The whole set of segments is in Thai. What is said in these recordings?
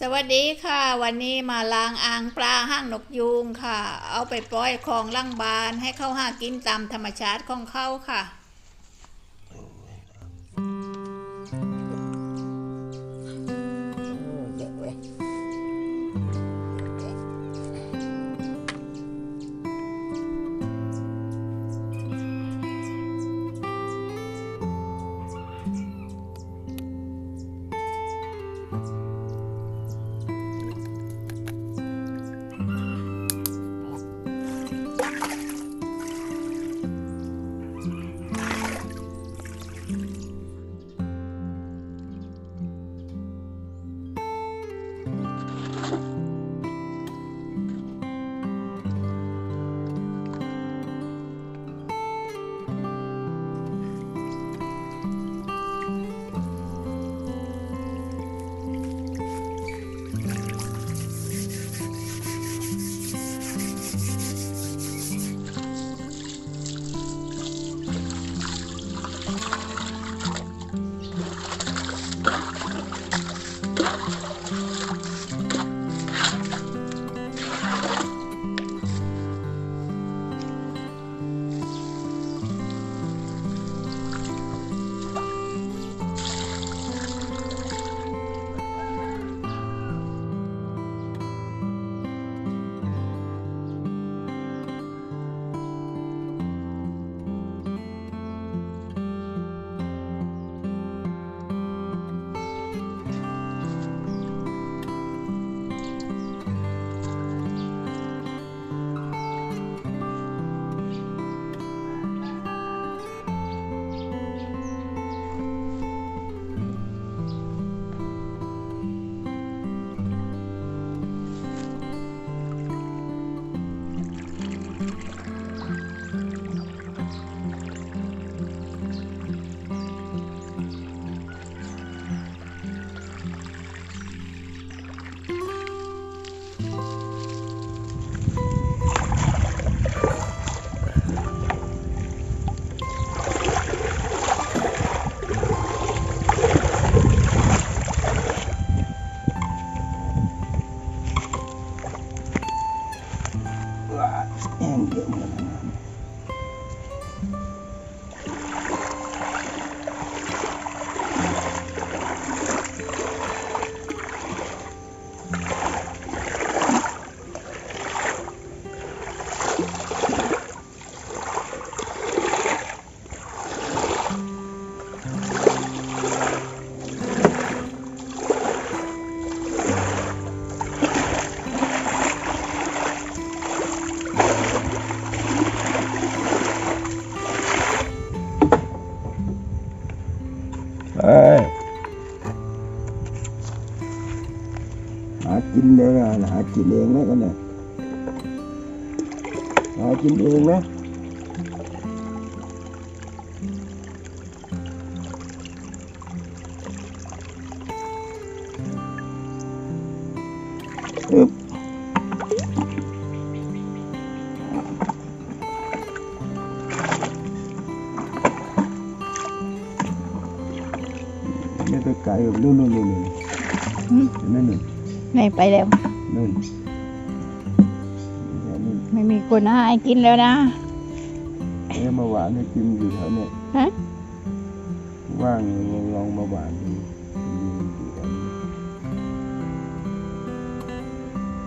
สวัสดีค่ะ วันนี้มาล้างอ่างปลาห้างนกยูงค่ะ เอาไปปล่อยคลองล่างบานให้เขาหากินตามธรรมชาติของเขาค่ะ hàng triệu người หากินเลยนะหากินเองนะกันเนี่ยหากินเองนะอึ๊บไม่ไปไกลแบบนู่นนู่นนู่นนู่น อืม เห็น ไหมนู่นไหนไปแล้ว นู่นเนี่ยนี่ไม่มีคนให้กินแล้วนะเอ้มาหวานให้กินอยู่แถวเนี่ยฮะ ว่างลองมาหวานดู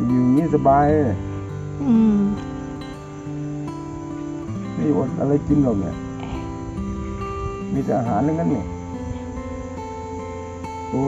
อยู่อย่างนี้สบายเลยอืมไม่อดอะไรกินหรอกเนี่ย มีแต่อาหารทั้งนั้นเนี่ยโอ้